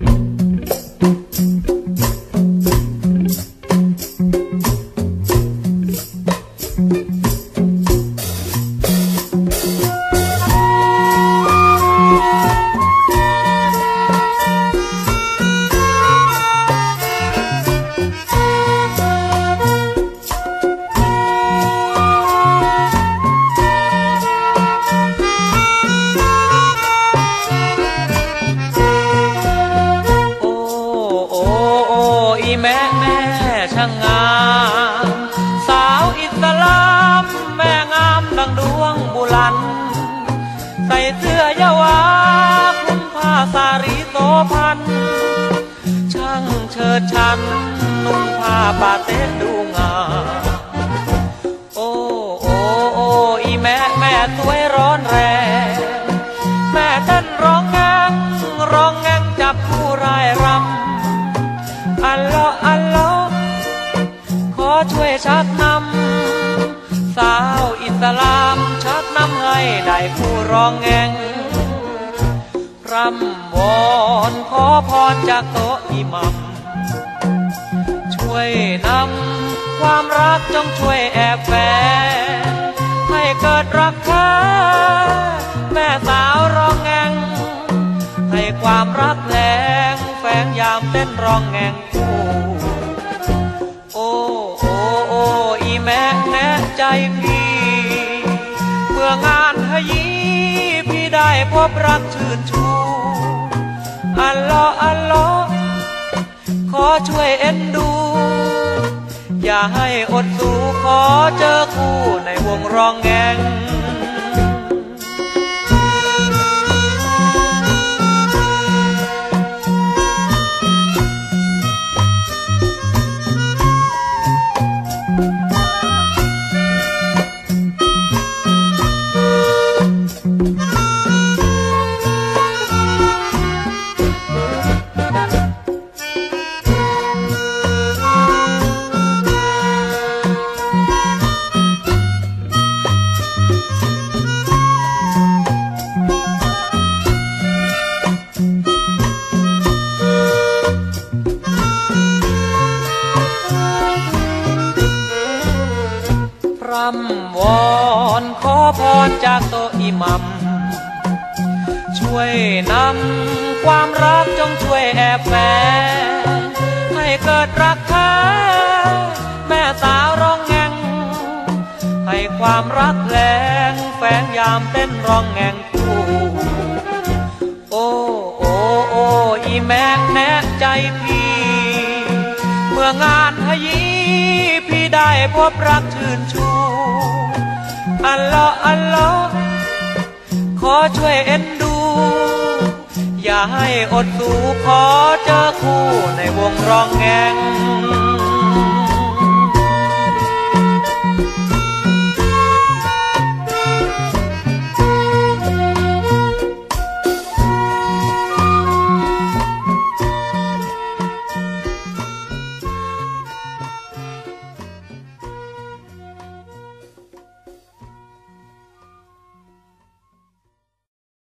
โช่างงาม สาวอิสลาม แม่งามดังดวงบุลัน ใส่เสื้อยาวาคุมผ้าสารีโสพัน ช่างเชิดชัน นุ่งผ้าปาเต้ดูงามโอ้โอ้โอ้อีแม่แม่สวยร้อนแรง ชักนำสาวอิสลามชักนำให้ได้ผู้ร้องแงงรำวอนขอพรจากโตะอิหมัมช่วยนำความรักจงช่วยแอบแฝงให้เกิดรักแท้แม่สาวร้องแงงให้ความรักแรงแฝงยามเต้นร้องแงงคู่ พี่ เมื่องานฮยีพี่ได้พบรักชื่นชูอัลลอฮ์อัลลอฮ์ขอช่วยเอ็นดู อย่าให้อดสูขอเจอคู่ในวงร้องแงง คำวอนขอพรจากโตอิมัม ช่วยนำความรักจงช่วยแอบแฝงให้เกิดรักแท้แม่สาวร้องแงง ให้ความรักแรงแฝงยามเต้นร้องแงงคู่โอ้โอ้โอ้อีแม่แน่ใจพี่ เมื่องานฮยีพี่ ได้พบรักชื่นชูอัลลอฮ์อัลลอฮ์ขอช่วยเอ็นดู อย่าให้อดสูขอเจอคู่ในวงร้องแงง